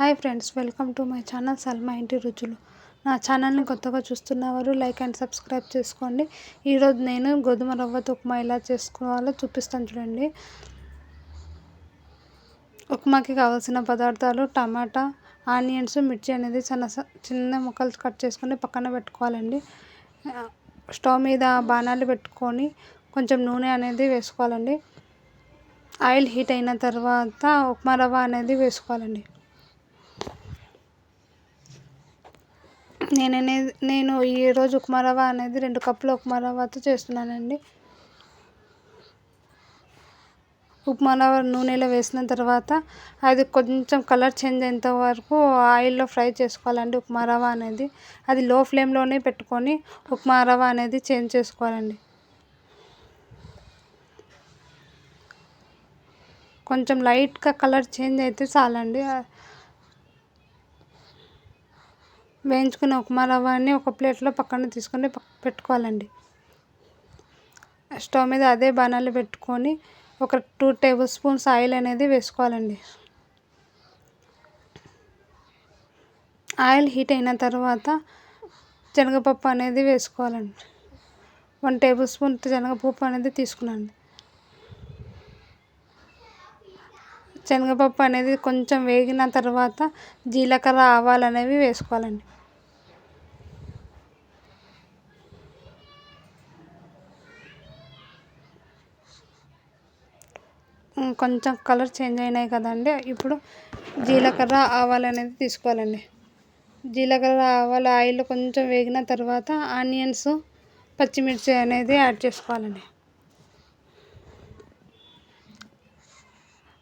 Hi friends welcome to my channel Salma ఇంటి రుచులు. నా ఛానల్ని కొత్తగా చూస్తున్నవారు లైక్ అండ్ సబ్స్క్రైబ్ చేసుకోండి. ఈరోజు నేను గోధుమ రవ్వతో ఉప్మా ఎలా చేసుకోవాలో చూపిస్తాను చూడండి. ఉప్మాకి కావాల్సిన పదార్థాలు టమాటా ఆనియన్స్ మిర్చి అనేది చిన్న చిన్న ముక్కలు కట్ చేసుకొని పక్కన పెట్టుకోవాలండి. స్టవ్ మీద బాణాలు పెట్టుకొని కొంచెం నూనె అనేది వేసుకోవాలండి. ఆయిల్ హీట్ అయిన తర్వాత ఉప్మా రవ్వ అనేది వేసుకోవాలండి. నేను అనేది నేను ఈరోజు ఉప్మా రవ్వ అనేది రెండు కప్పుల ఉప్మా రవ్వతో చేస్తున్నానండి. ఉప్మా రవ్వ నూనెలో వేసిన తర్వాత అది కొంచెం కలర్ చేంజ్ అయ్యేంత వరకు ఆయిల్లో ఫ్రై చేసుకోవాలండి ఉప్మా రవ్వ అనేది. అది లో ఫ్లేమ్లోనే పెట్టుకొని ఉప్మా రవ్వ అనేది చేంజ్ చేసుకోవాలండి. కొంచెం లైట్గా కలర్ చేంజ్ అయితే చాలండి. వేయించుకున్న ఉప్మా రవ్వని ఒక ప్లేట్లో పక్కన తీసుకొని పెట్టుకోవాలండి. స్టవ్ మీద అదే బాణాలు పెట్టుకొని ఒక టూ టేబుల్ స్పూన్స్ ఆయిల్ అనేది వేసుకోవాలండి. ఆయిల్ హీట్ అయిన తర్వాత శనగపప్పు అనేది వేసుకోవాలండి. వన్ టేబుల్ స్పూన్ శనగపప్పు అనేది తీసుకున్నాను. శనగపప్పు అనేది కొంచెం వేగిన తర్వాత జీలకర్ర ఆవాలు అనేవి వేసుకోవాలండి. కొంచెం కలర్ చేంజ్ అయినాయి కదండి. ఇప్పుడు జీలకర్ర ఆవాలు అనేది తీసుకోవాలండి. జీలకర్ర ఆవాలు ఆయిల్ కొంచెం వేగిన తర్వాత ఆనియన్స్ పచ్చిమిర్చి అనేది యాడ్ చేసుకోవాలండి.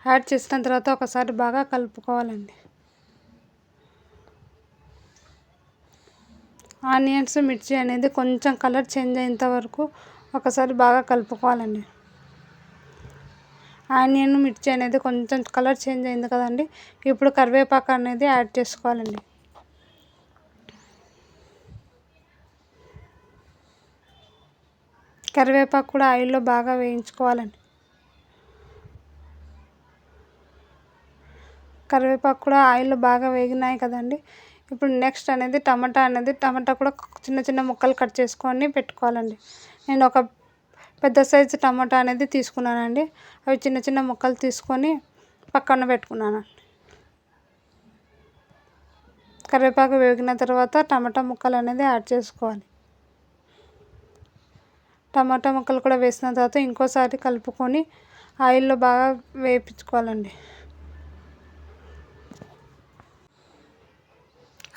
యాడ్ చేసిన తర్వాత ఒకసారి బాగా కలుపుకోవాలండి. ఆనియన్స్ మిర్చి అనేది కొంచెం కలర్ చేంజ్ అయ్యేంత వరకు ఒకసారి బాగా కలుపుకోవాలండి. ఆనియన్ మిర్చి అనేది కొంచెం కలర్ చేంజ్ అయింది కదండి ఇప్పుడు కరివేపాకు అనేది యాడ్ చేసుకోవాలండి. కరివేపాకు కూడా ఆయిల్లో బాగా వేయించుకోవాలండి. కరివేపాకు కూడా ఆయిల్ బాగా వేగినాయి కదండి. ఇప్పుడు నెక్స్ట్ అనేది టమాటా అనేది టమాటా కూడా చిన్న చిన్న ముక్కలు కట్ చేసుకొని పెట్టుకోవాలండి. నేను ఒక పెద్ద సైజు టమాటా అనేది తీసుకున్నానండి. అవి చిన్న చిన్న ముక్కలు తీసుకొని పక్కన పెట్టుకున్నాను. కరివేపాకు వేగిన తర్వాత టమాటా ముక్కలు అనేది యాడ్ చేసుకోవాలి. టమాటా ముక్కలు కూడా వేసిన తర్వాత ఇంకోసారి కలుపుకొని ఆయిల్లో బాగా వేయించుకోవాలండి.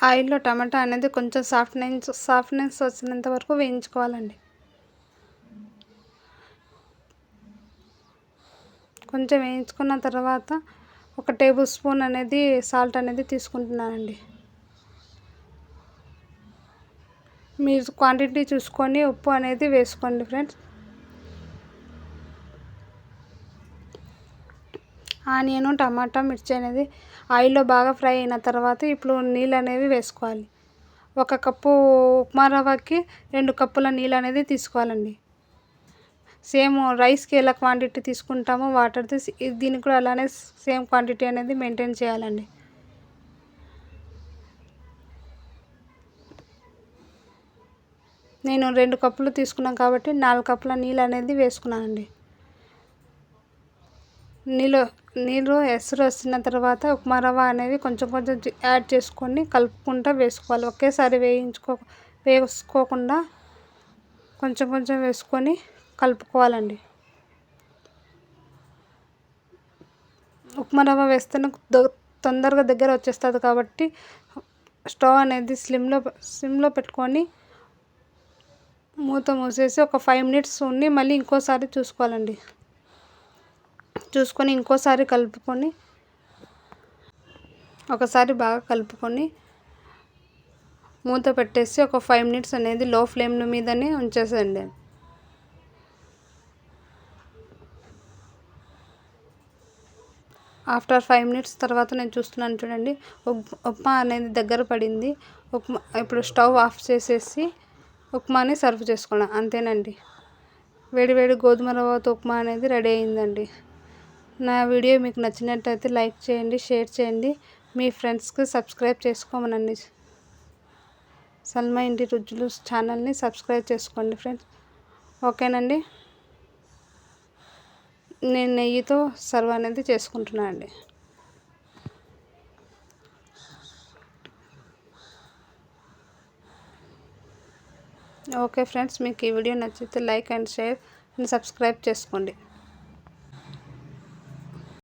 ఆయిల్లో టమాటా అనేది కొంచెం సాఫ్ట్నెస్ సాఫ్ట్నెస్ వచ్చినంత వరకు వేయించుకోవాలండి. కొంచెం వేయించుకున్న తర్వాత ఒక టేబుల్ స్పూన్ అనేది సాల్ట్ అనేది తీసుకుంటున్నానండి. మీరు క్వాంటిటీ చూసుకొని ఉప్పు అనేది వేసుకోండి ఫ్రెండ్స్. ఆనియన్ టమాటా మిర్చి అనేది ఆయిల్లో బాగా ఫ్రై అయిన తర్వాత ఇప్పుడు నీళ్ళు అనేవి వేసుకోవాలి. ఒక కప్పు ఉప్మా రవ్వకి రెండు కప్పుల నీళ్ళు అనేది తీసుకోవాలండి. సేమ్ రైస్కి ఎలా క్వాంటిటీ తీసుకుంటామో వాటర్ది దీనికి కూడా అలానే సేమ్ క్వాంటిటీ అనేది మెయింటైన్ చేయాలండి. నేను రెండు కప్పులు తీసుకున్నాను కాబట్టి నాలుగు కప్పుల నీళ్ళు అనేది వేసుకున్నానండి. నీళ్ళు నీళ్ళు ఎసరు వచ్చిన తర్వాత ఉప్మా రవ్వ అనేది కొంచెం కొంచెం యాడ్ చేసుకొని కలుపుకుంటూ వేసుకోవాలి. ఒకేసారి వేయించుకో వేసుకోకుండా కొంచెం కొంచెం వేసుకొని కలుపుకోవాలండి. ఉప్మా రవ్వ వేస్తేనే తొందరగా దగ్గర వచ్చేస్తుంది కాబట్టి స్టవ్ అనేది స్లిమ్లో స్లిమ్లో పెట్టుకొని మూత మూసేసి ఒక ఫైవ్ మినిట్స్ ఉండి మళ్ళీ ఇంకోసారి చూసుకోవాలండి. చూసుకొని ఇంకోసారి కలుపుకొని ఒకసారి బాగా కలుపుకొని మూత పెట్టేసి ఒక ఫైవ్ మినిట్స్ అనేది లో ఫ్లేమ్ మీదనే ఉంచేసేయండి. ఆఫ్టర్ ఫైవ్ మినిట్స్ తర్వాత నేను చూస్తున్నాను చూడండి ఉప్మా అనేది దగ్గర పడింది. ఉప్మా ఇప్పుడు స్టవ్ ఆఫ్ చేసేసి ఉప్మాని సర్వ్ చేసుకోవడం అంతేనండి. వేడి వేడి గోధుమ రవ్వతో ఉప్మా అనేది రెడీ అయిందండి. నా వీడియో మీకు నచ్చినట్టయితే లైక్ చేయండి షేర్ చేయండి. మీ ఫ్రెండ్స్కి సబ్స్క్రైబ్ చేసుకోమనండి. సల్మా ఇంటి రుజులు ఛానల్ని సబ్స్క్రైబ్ చేసుకోండి ఫ్రెండ్స్. ఓకేనండి? నేను నెయ్యితో సర్వ్ అనేది చేసుకుంటున్నాను అండి. ఓకే ఫ్రెండ్స్ మీకు ఈ వీడియో నచ్చితే like and share and subscribe చేసుకోండి.